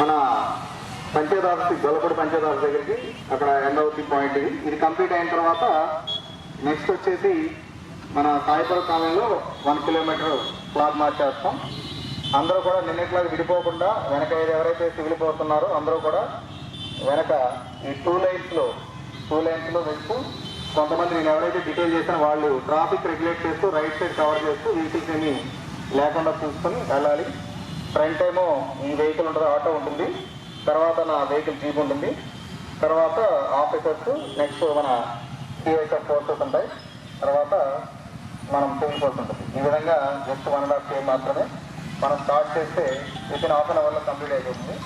మన పంచాయత్ గొల్లపూడి పంచాయత్ దగ్గరికి అక్కడ ఎండ్ అవుతుంది పాయింట్ ఇది. ఇది కంప్లీట్ అయిన తర్వాత నెక్స్ట్ వచ్చేసి మన సాయిపురం కాలనీలో వన్ కిలోమీటర్ క్లాత్ మార్చేస్తాం. అందరూ కూడా నిన్నట్లాగా విడిపోకుండా వెనక ఎవరైతే సిగిలిపోతున్నారో అందరూ కూడా వెనక ఈ టూ లైన్స్లో టూ లైన్స్లో వెళ్తూ కొంతమంది నేను ఎవరైతే డీటెయిల్ చేసిన వాళ్ళు ట్రాఫిక్ రెగ్యులేట్ చేస్తూ రైట్ సైడ్ కవర్ చేస్తూ వీటికి లేకుండా చూసుకొని వెళ్ళాలి. ఫ్రంట్ ఏమో ఈ వెహికల్ ఉంటుంది ఆటో ఉంటుంది. తర్వాత నా వెహికల్ జీప్ ఉంటుంది. తర్వాత ఆఫీసర్స్ నెక్స్ట్ మన సిఐఎస్ఎఫ్ ఫోర్సెస్ ఉంటాయి. తర్వాత మనం సివిల్ ఫోర్స్ ఉంటుంది. ఈ విధంగా జస్ట్ వన్ అండ్ హాఫ్ కే మాత్రమే మనం స్టార్ట్ చేస్తే విత్ ఇన్ హాఫ్ అన్ అవర్లో కంప్లీట్ అయిపోతుంది.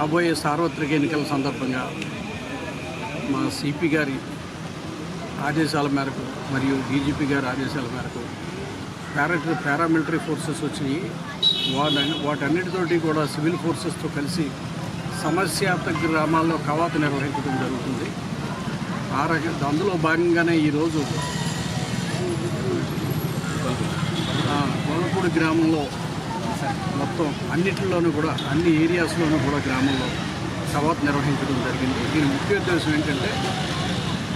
రాబోయే సార్వత్రిక ఎన్నికల సందర్భంగా మా సిపి గారి ఆదేశాల మేరకు మరియు డీజీపీ గారి ఆదేశాల మేరకు పారా పారామిలిటరీ ఫోర్సెస్ వచ్చినాయి వాళ్ళ వాటన్నిటితోటి కూడా సివిల్ ఫోర్సెస్తో కలిసి సమస్యాత్మక గ్రామాల్లో కవాతు నిర్వహించడం జరుగుతుంది. ఆ రక అందులో భాగంగానే ఈరోజు ఆ, గొల్లపూడి గ్రామంలో మొత్తం అన్నిటిలోనూ కూడా అన్ని ఏరియాస్లోనూ కూడా గ్రామంలో సవాత్ నిర్వహించడం జరిగింది. దీని ముఖ్య ఉద్దేశం ఏంటంటే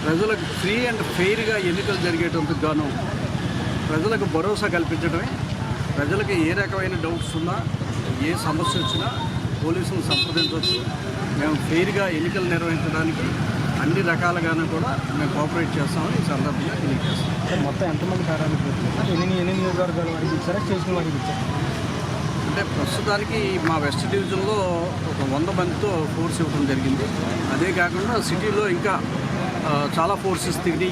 ప్రజలకు ఫ్రీ అండ్ ఫెయిర్గా ఎన్నికలు జరిగేటందుకు గాను ప్రజలకు భరోసా కల్పించడమే. ప్రజలకు ఏ రకమైన డౌట్స్ ఉన్నా ఏ సమస్య వచ్చినా పోలీసులు సంప్రదించవచ్చు. మేము ఫెయిర్గా ఎన్నికలు నిర్వహించడానికి అన్ని రకాలుగాను కూడా మేము కోఆపరేట్ చేస్తామని ఈ సందర్భంగా తెలియజేస్తాం. మొత్తం ఎంతమంది కార్యాలయం ఎన్ని ఎన్ని నియోజకవర్గాల వారికి ఇచ్చారా? చేసిన వారికి ఇచ్చారా? అంటే ప్రస్తుతానికి మా వెస్ట్ డివిజన్లో ఒక వంద మందితో ఫోర్స్ ఇవ్వడం జరిగింది. అదే కాకుండా సిటీలో ఇంకా చాలా ఫోర్సెస్ తిరిగి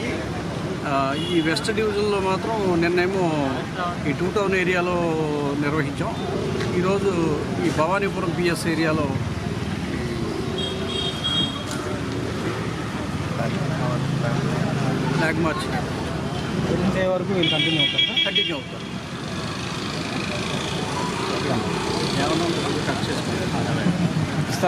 ఈ వెస్ట్ డివిజన్లో మాత్రం నిన్నేమో ఈ టూ టౌన్ ఏరియాలో నిర్వహించాం. ఈరోజు ఈ భవానీపురం పిఎస్ ఏరియాలో ఫ్లాగ్ మార్చ్. వరకు వీళ్ళు కంటిన్యూ అవుతారు? కంటిన్యూ అవుతారు. ఏమన్నా కట్ చేసుకోండి